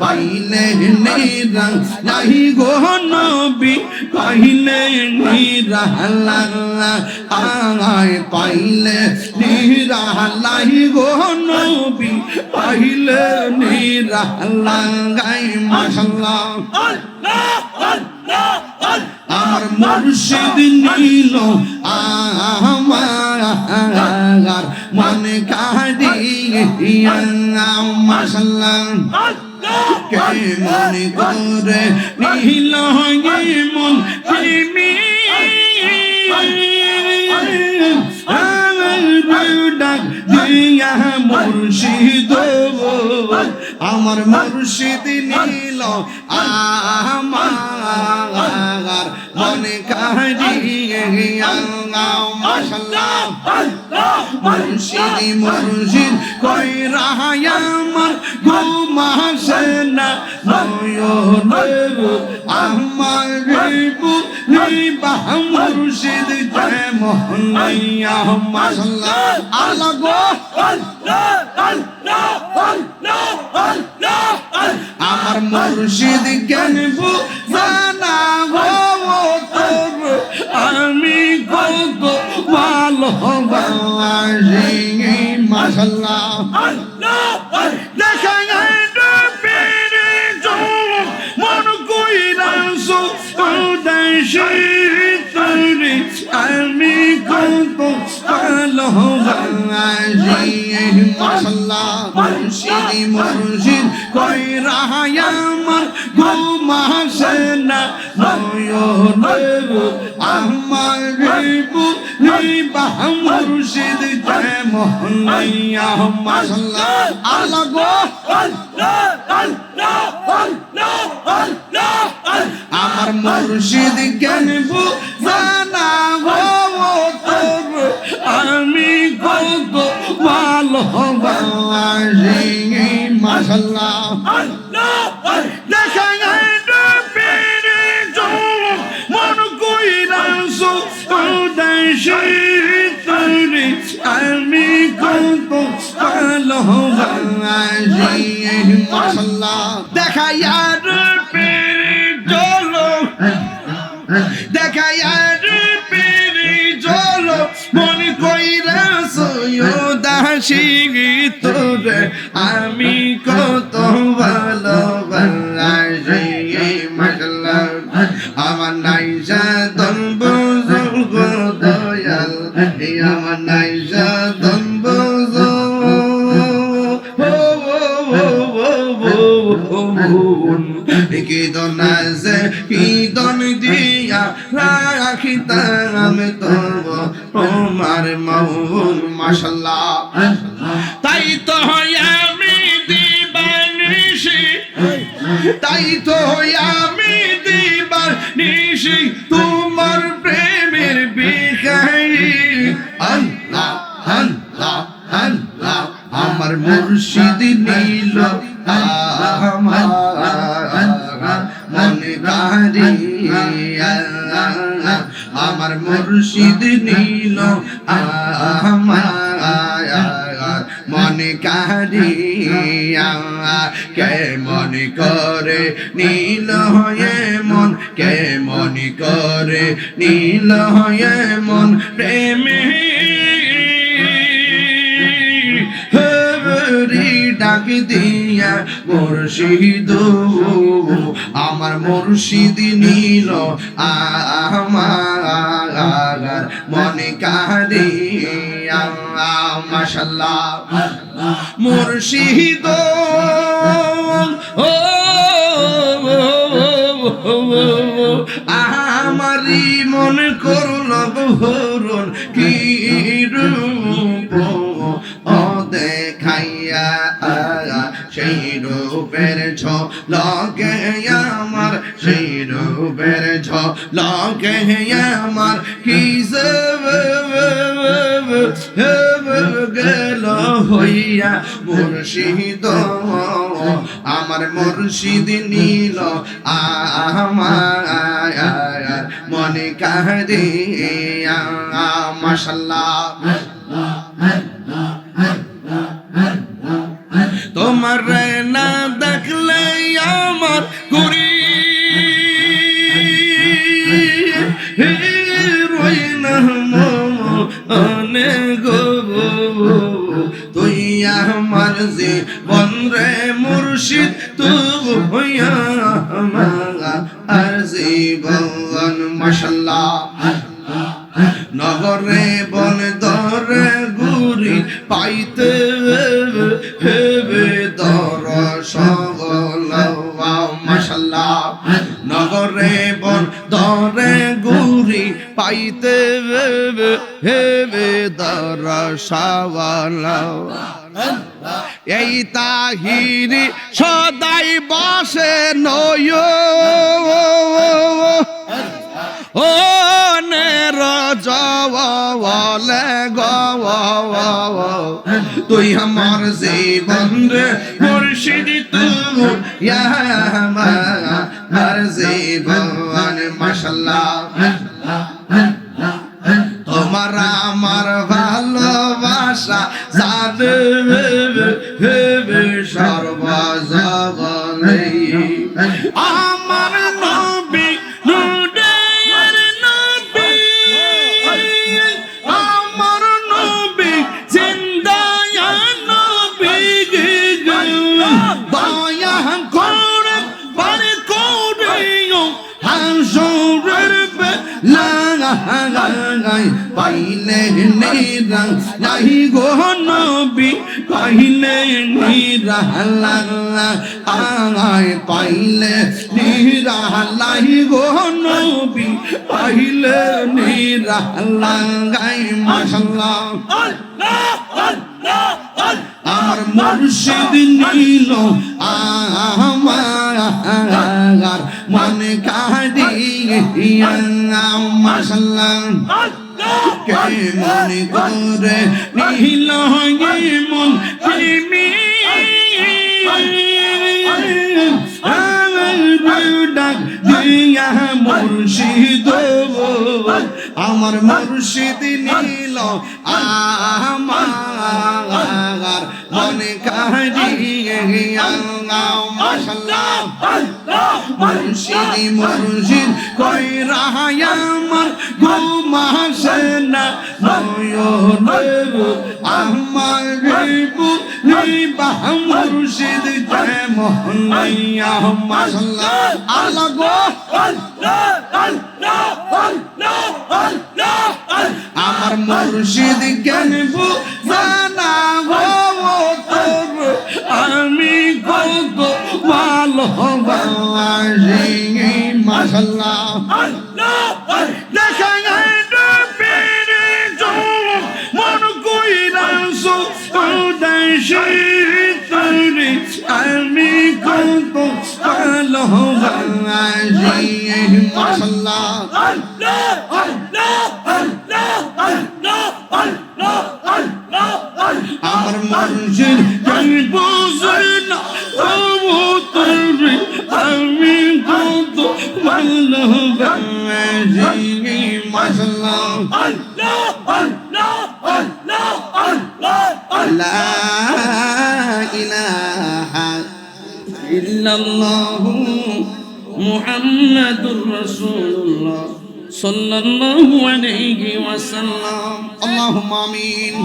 পাইলে নিরা নাহি গো নবী, পাইলে নিরা লাগাই পাইলে নিরা নাহি গো নবী, পাইলে নিরা লাগাই মাশাআল্লাহ আমার মুর্শিদ নীল, আমার মনে কাঁদিয়া মাসাল্লাহ কে মনে করে নীল মন প্রেমী মুর্শিদ আমার মুর্শিদ নীল, আমার মনে কাহিয়া মাশাল্লাহ মুর্শিদ মুর্শিদ কই রাহায় আমার ঘুমাসে না আমার নিবাহ মুর্শিদ জয় মোহন আল্লাহ গো। আমার মুর্শিদ জ্ঞান জানা তোর? আমি কত ভালোবাসি মাশাল্লাহ। দেখা তোরে আমি কত ভালোবাসি মাশাল্লাহ মুর্শিদ মুর্শিদ কই রাহায় আমার ঘুমাসে না নয়ন আমার রিবু নিবাহ মুর্শিদ জয় মোহনাইয়া মাশাল্লাহ আল্লাহ গো আমার মুর্শিদ জ্ঞান জানা তোর আমি কত ভালোবাসি মাশাল্লাহ দেখা যায় মন কইরা সো দেশে তোরে আমি কত ভালোবাসি মাশাল্লাহ দেখা আমি কত মাশাল্লাহ আমার নাইজা দম্ব দয়াল আমার নাইজা দম্ব কি দন আছে, কি দিয়া রাখিতাম তব, তোমার তো আমি দিবানিশি। তাই তো আমি দিবানিশি তোমার প্রেমের বিকারি আল্লাহ আল্লাহ আল্লাহ আমার মুর্শিদ নীল। আমার মনে কারি আমার মুর্শিদ নীল। আমার মনে কারি কে মনে করে নীল হয়ে মন, কে মনে করে নীল হয়ে মন, প্রেমে ডাক দিয়া মুর্শিদ, আমার মুর্শিদ নীল আমার মনে কারে মাশাল্লাহ। মুর্শিদ আমারি মন করল বহুরন কি আমার, সেই রূপের লগে আমার। কি গেল হইয়া মুর্শিদ, আমার মুর্শিদ নীল আমার মনে কাহরে মাশাল্লাহ। তোমার জীবন রে মুর্শিদ তুই আমার জীবন মাশাল্লাহ। নগরে বন দরে গুরি পাইতে হেবে দর সগল মাশাল্লাহ। নগরে বন দরে গুরি পাইতে হেবে দর সগল এই তাহিরি সদাই বসে নয়। ও জলে গো। তুই আমার জীবন রে মুর্শিদ তুই আমার জীবন, মাশাল্লাহ। পাইলে নিরা নাই গো নবী, পাইলে নিরা আয় পাইলে নিরা লাই গো নবী, পাইলে নিরা লাগাই মাশাল্লাহ আমার মুর্শিদ নীল আমার মনে কাঁদিয়া কেমন করে নীল মন প্রেমী ডাক দিয়া মুর্শিদ আমার মুর্শিদ নীল, আমার মনে কাহিয়া মাশাল্লাহ মুর্শিদ মুর্শিদ কই রাহায় আমার ঘুমাসে না নয়ন আমার রিবু নিবাহ মুর্শিদ জয় মোহনাইয়া মাশাল্লাহ, আল্লাহ গো। আমার মুর্শিদ জ্ঞান জানা গো তোর আমি কত ভালোবাসি মাশাল্লাহ দেখা পেরে মন কইরাছো উদাসী তরে আমি কত ভালোবাসি মাশাল্লাহ আমার কেন বুঝে না তোরে আমি কত ভালোবাসি মাশাল্লাহ লা ইলাহা ইল্লাল্লাহু মুহাম্মাদুর রাসূলুল্লাহ সাল্লাল্লাহু আলাইহি ওয়াসাল্লাম আল্লাহুম্মা আমিন